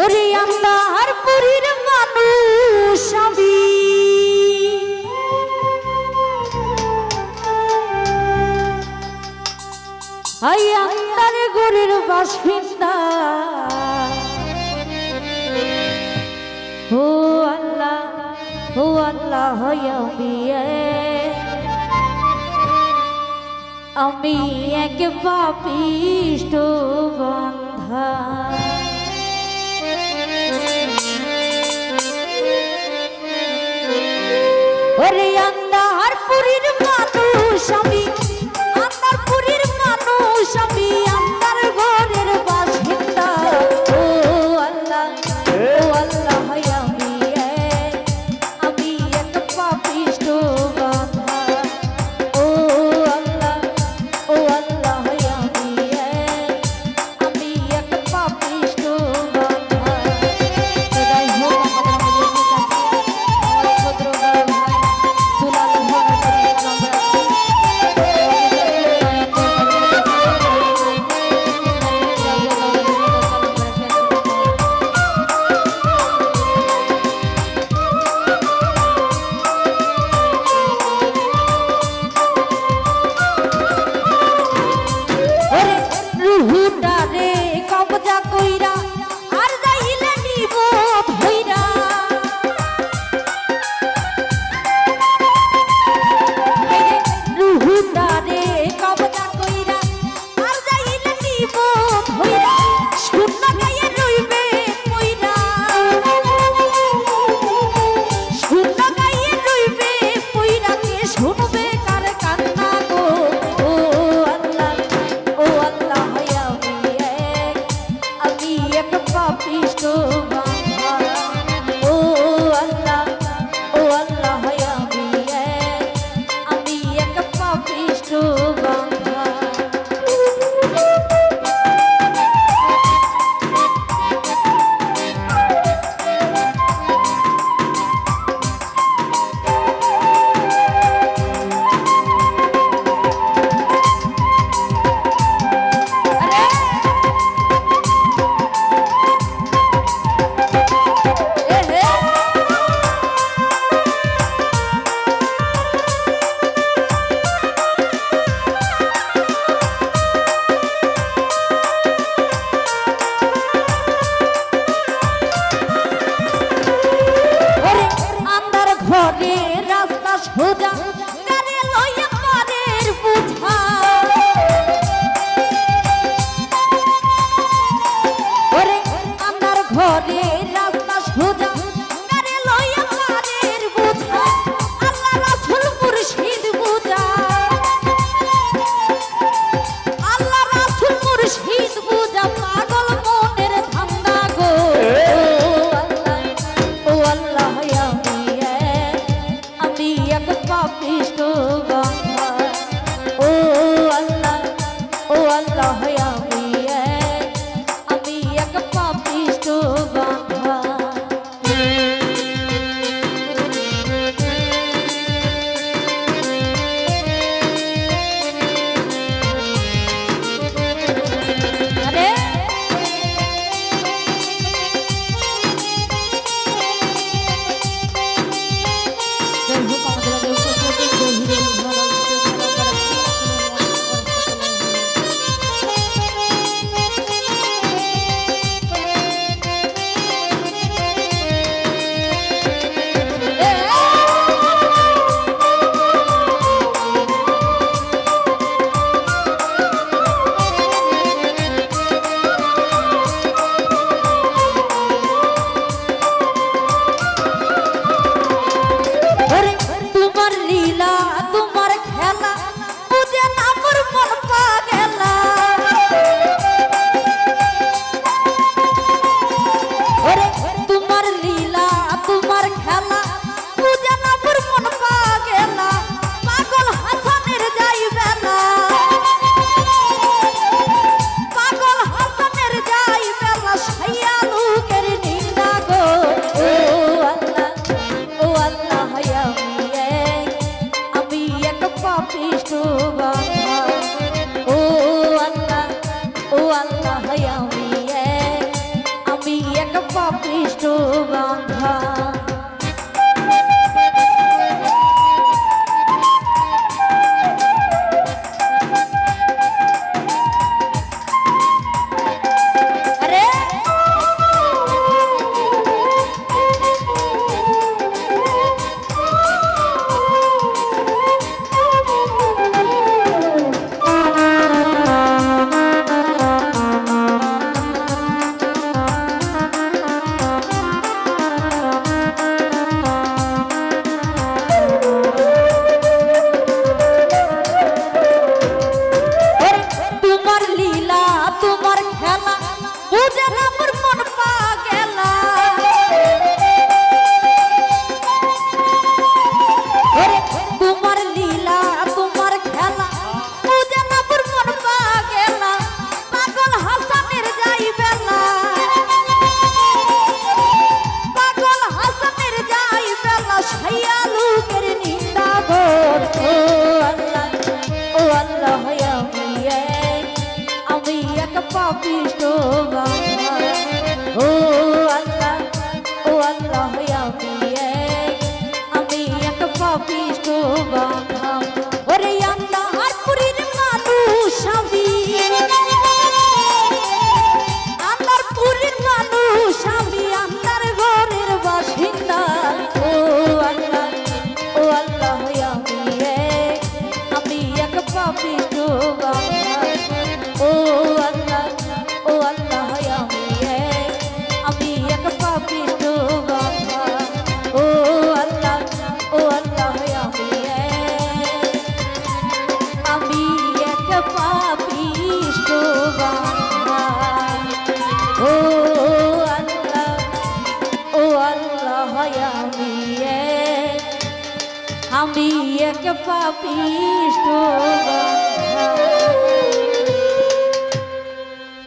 ওরে আমার পুরীর মানুষ আমি। আই আমার গরের বাসিন্দা। ও আল্লাহ ও আল্লাহ আমি এক পাপিষ্ট বন্ধা। ওরে আন্দার পুরীর মানুষ আমি আমি আমি এক পাপিষ্ট বান্ধা বা আমি এক পাপিষ্ট